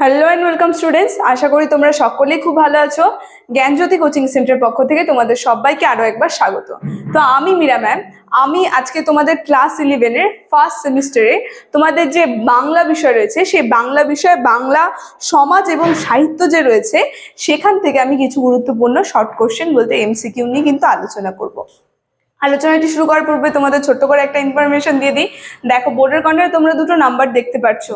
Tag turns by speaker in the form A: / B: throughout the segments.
A: Hello and welcome students আশা করি তোমরা সকলেই খুব ভালো আছো। জ্ঞানজ্যোতি কোচিং সেন্টারের পক্ষ থেকে তোমাদের সবাইকে আরও একবার স্বাগত। তো আমি মীরা ম্যাম। আমি আজকে তোমাদের ক্লাস ইলেভেনের ফার্স্ট সেমিস্টারে তোমাদের যে বাংলা বিষয় রয়েছে, সেই বাংলা বিষয়ে, বাংলা সমাজ এবং সাহিত্য যে রয়েছে, সেখান থেকে আমি কিছু গুরুত্বপূর্ণ শর্ট কোশ্চেন বলতে এমসিকিউ নিয়ে কিন্তু আলোচনা করব। আলোচনাটি শুরু করার পূর্বে তোমাদের ছোট্ট করে একটা ইনফরমেশন দিয়ে দিই। দেখো, বোর্ডের কর্নারে তোমরা দুটো নাম্বার দেখতে পাচ্ছ।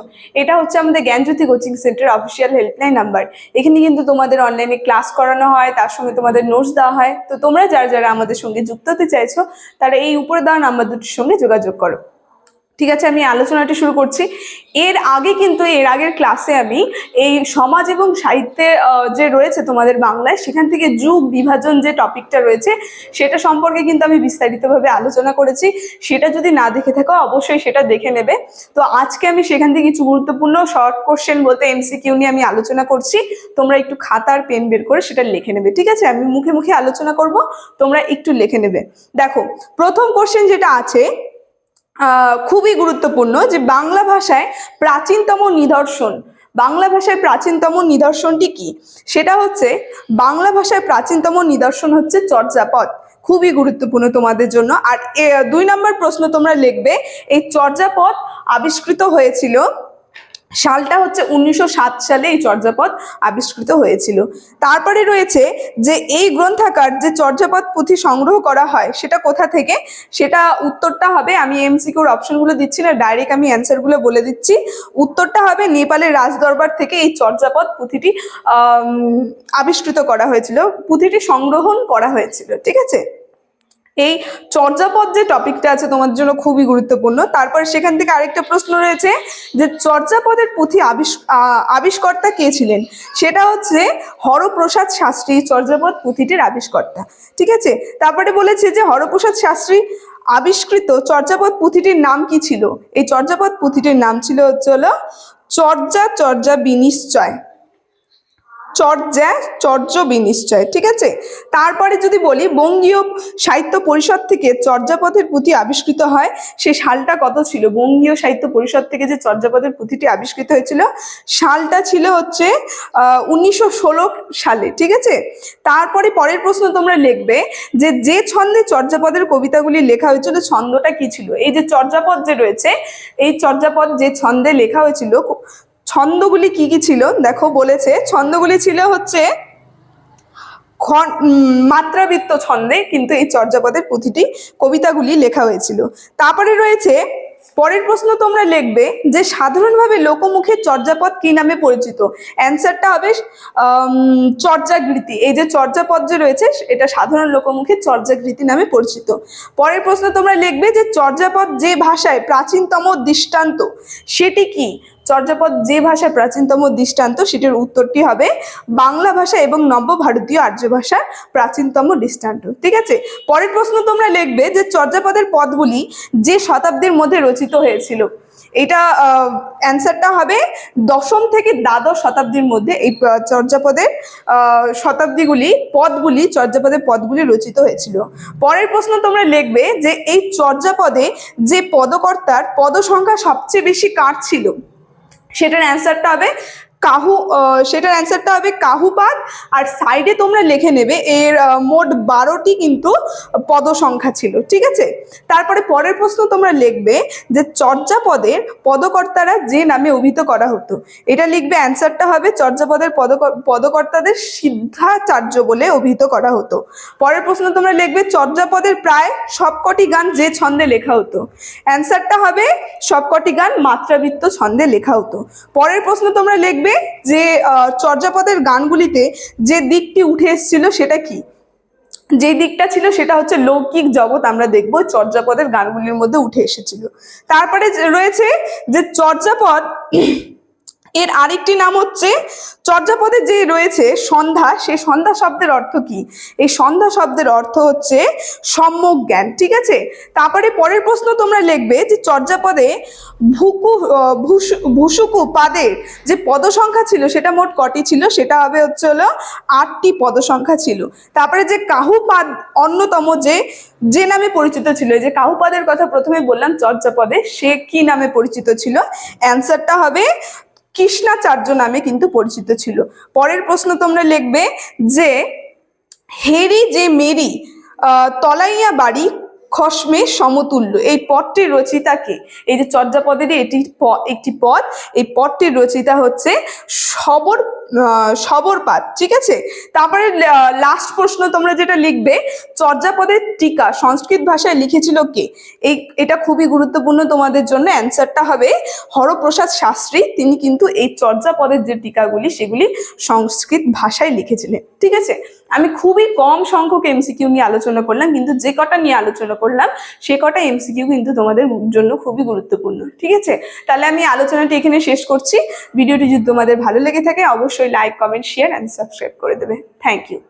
A: এটা হচ্ছে আমাদের Gyanjyoti coaching centre official helpline number এখানে কিন্তু তোমাদের অনলাইনে ক্লাস করানো হয়, তার সঙ্গে তোমাদের নোটস দেওয়া হয়। তো তোমরা যারা যারা আমাদের সঙ্গে যুক্ত হতে চাইছো, তারা এই উপরে দেওয়া নাম্বার দুটির সঙ্গে যোগাযোগ করো। ঠিক আছে, আমি আলোচনাটি শুরু করছি। এর আগে কিন্তু, এর আগের ক্লাসে আমি এই সমাজ এবং সাহিত্যে যে রয়েছে তোমাদের বাংলায়, সেখান থেকে যুগ বিভাজন যে টপিকটা রয়েছে, সেটা সম্পর্কে কিন্তু আমি বিস্তারিতভাবে আলোচনা করেছি। সেটা যদি না দেখে থাকো, অবশ্যই সেটা দেখে নেবে। তো আজকে আমি সেখান থেকে কিছু গুরুত্বপূর্ণ শর্ট কোশ্চেন বলতে এমসিকিউ নিয়ে আমি আলোচনা করছি। তোমরা একটু খাতার পেন বের করে সেটা লিখে নেবে, ঠিক আছে? আমি মুখে মুখে আলোচনা করব, তোমরা একটু লিখে নেবে। দেখো, প্রথম কোশ্চেন যেটা আছে খুবই গুরুত্বপূর্ণ যে বাংলা ভাষায় প্রাচীনতম নিদর্শন। বাংলা ভাষায় প্রাচীনতম নিদর্শনটি কি? সেটা হচ্ছে বাংলা ভাষায় প্রাচীনতম নিদর্শন হচ্ছে চর্যাপদ। খুবই গুরুত্বপূর্ণ তোমাদের জন্য। আর দুই নম্বর প্রশ্ন তোমরা লিখবে, এই চর্যাপদ আবিষ্কৃত হয়েছিল সালটা হচ্ছে উনিশশো সাত সালে এই চর্যাপদ আবিষ্কৃত হয়েছিল। তারপরে রয়েছে যে এই গ্রন্থাকার যে চর্যাপদ পুঁথি সংগ্রহ করা হয়, সেটা কোথা থেকে? সেটা উত্তরটা হবে, আমি এমসিকিউর অপশনগুলো দিচ্ছি না, ডাইরেক্ট আমি অ্যান্সারগুলো বলে দিচ্ছি। উত্তরটা হবে নেপালের রাজদরবার থেকে এই চর্যাপদ পুঁথিটি আবিষ্কৃত করা হয়েছিল। পুঁথিটি সংগ্রহণ করা হয়েছিল, ঠিক আছে? এই চর্যাপদ যে টপিকটা আছে তোমার জন্য খুবই গুরুত্বপূর্ণ, তারপর সেখান থেকে আরেকটা প্রশ্ন রয়েছে যে চর্যাপদের পুঁথি আবিষ আবিষ্কর্তা কে ছিলেন? সেটা হচ্ছে হরপ্রসাদ শাস্ত্রী, চর্যাপদ পুঁথিটির আবিষ্কর্তা। ঠিক আছে? তারপরে বলেছে যে হরপ্রসাদ শাস্ত্রী আবিষ্কৃত চর্যাপদ পুঁথিটির নাম কি ছিল? এই চর্যাপদ পুঁথিটির নাম ছিল হচ্ছে হলো চর্যা চর্যা বিনিশ্চয়। চর্যা, চর্য বিনিশ্চয়, ঠিক আছে? তারপরে যদি বলি, বঙ্গীয় সাহিত্য পরিষদ থেকে চর্যাপদের পুঁথি আবিষ্কৃত হয়, সে সালটা কত ছিল? বঙ্গীয় সাহিত্য পরিষদ থেকে যে চর্যাপদের পুঁথিটি আবিষ্কৃত হয়েছিল, সালটা ছিল হচ্ছে উনিশশো ষোলো সালে, ঠিক আছে? তারপরে পরের প্রশ্ন তোমরা লিখবে যে যে ছন্দে চর্যাপদের কবিতাগুলি লেখা হয়েছিল, ছন্দটা কি ছিল? এই যে চর্যাপদ যে রয়েছে, এই চর্যাপদ যে ছন্দে লেখা হয়েছিল ছন্দগুলি কি কি ছিল? দেখো বলেছে, ছন্দগুলি ছিল হচ্ছে মাত্রাবৃত্ত ছন্দে কিন্তু এই চর্যাপদের প্রতিটি কবিতাগুলি লেখা হয়েছিল। তারপরে রয়েছে, পরের প্রশ্ন তোমরা লিখবে যে সাধারণভাবে লোকমুখে চর্যাপদ কি নামে পরিচিত? অ্যান্সারটা হবে চর্যাগৃতি এই যে চর্যাপদ যে রয়েছে, এটা সাধারণ লোকমুখে চর্যাগৃতি নামে পরিচিত। পরের প্রশ্ন তোমরা লিখবে যে চর্যাপদ যে ভাষায় প্রাচীনতম দৃষ্টান্ত, সেটি কি? চর্যাপদ যে ভাষায় প্রাচীনতম দৃষ্টান্ত, সেটির উত্তরটি হবে বাংলা ভাষা এবং নব্য ভারতীয় আর্য ভাষার প্রাচীনতম দৃষ্টান্ত। ঠিক আছে? পরের প্রশ্ন তোমরা লিখবে যে চর্যাপদের পদগুলি যে শতাব্দীর মধ্যে রচিত হয়েছিল। এটা অ্যান্সারটা হবে দশম থেকে দ্বাদশ শতাব্দীর মধ্যে এই চর্যাপদের শতাব্দীগুলি, পদগুলি, চর্যাপদের পদগুলি রচিত হয়েছিল। পরের প্রশ্ন তোমরা লিখবে যে এই চর্যাপদে যে পদকর্তার পদ সংখ্যা সবচেয়ে বেশি কার ছিল? সেটার অ্যান্সারটা হবে। কাহু সেটার অ্যান্সারটা হবে কাহুপাত। আর সাইডে তোমরা লিখে নেবে, এর মোট বারোটি কিন্তু পদ সংখ্যা ছিল, ঠিক আছে? তারপরে পরের প্রশ্ন তোমরা লিখবে যে চর্যাপদের পদকর্তারা যে নামে অভিহিত করা হতো। এটা লিখবে অ্যান্সারটা হবে চর্যাপদের পদক- পদকর্তাদের সিদ্ধাচার্য বলে অভিহিত করা হতো। পরের প্রশ্ন তোমরা লিখবে চর্যাপদের প্রায় সবকটি গান যে ছন্দে লেখা হতো। অ্যান্সারটা হবে সবকটি গান মাত্রাবৃত্ত ছন্দে লেখা হতো। পরের প্রশ্ন তোমরা লিখবে যে আহ, চর্যাপদের গানগুলিতে যে দিকটি উঠে এসেছিল সেটা কি? যে দিকটা ছিল সেটা হচ্ছে লৌকিক জগৎ আমরা দেখব চর্যাপদের গানগুলির মধ্যে উঠে এসেছিল। তারপরে রয়েছে যে চর্যাপদ এর আরেকটি নাম হচ্ছে চর্যাপদে যে রয়েছে সন্ধ্যা সেই সন্ধ্যা শব্দের অর্থ কি? এই সন্ধ্যা শব্দের অর্থ হচ্ছে সম্যক জ্ঞান, ঠিক আছে? তারপরে পরের প্রশ্ন তোমরা লিখবে যে চর্যাপদে ভুকু ভুসু, ভুসুকু পাদের যে পদ সংখ্যা ছিল, সেটা মোট কটি ছিল? সেটা হবে হচ্ছে হলো আটটি পদ সংখ্যা ছিল। তারপরে যে কাহুপাদ অন্যতম যে যে নামে পরিচিত ছিল যে কাহুপাদের কথা প্রথমে বললাম, চর্যাপদে সে কি নামে পরিচিত ছিল? অ্যান্সারটা হবে কৃষ্ণাচার্য নামে কিন্তু পরিচিত ছিল। পরের প্রশ্ন তোমরা লিখবে যে, হেরি যে মেরি তলাইয়া বাড়ি খসমে সমতুল্য। এই পদটির রচিতাকে এই যে চর্যাপদের এটি একটি পদ এই পদটির রচিতা হচ্ছে সবর আহ, সবরপাত ঠিক আছে? তারপরে লাস্ট প্রশ্ন তোমরা যেটা লিখবে চর্যাপদের টিকা সংস্কৃত ভাষায় লিখেছিল কে? এই এটা খুবই গুরুত্বপূর্ণ তোমাদের জন্য। অ্যান্সারটা হবে হরপ্রসাদ শাস্ত্রী। তিনি কিন্তু এই চর্যাপদের যে টিকাগুলি সেগুলি সংস্কৃত ভাষায় লিখেছিলেন ঠিক আছে? আমি খুবই কম সংখ্যক এমসিকিউ নিয়ে আলোচনা করলাম, কিন্তু যে কটা নিয়ে আলোচনা করলাম, সে কটা এমসিকিউ কিন্তু তোমাদের জন্য খুবই গুরুত্বপূর্ণ, ঠিক আছে? তাহলে আমি আলোচনাটি এখানে শেষ করছি। ভিডিওটি যদি তোমাদের ভালো লেগে থাকে, অবশ্যই like comment share and subscribe করে দেবে। Thank you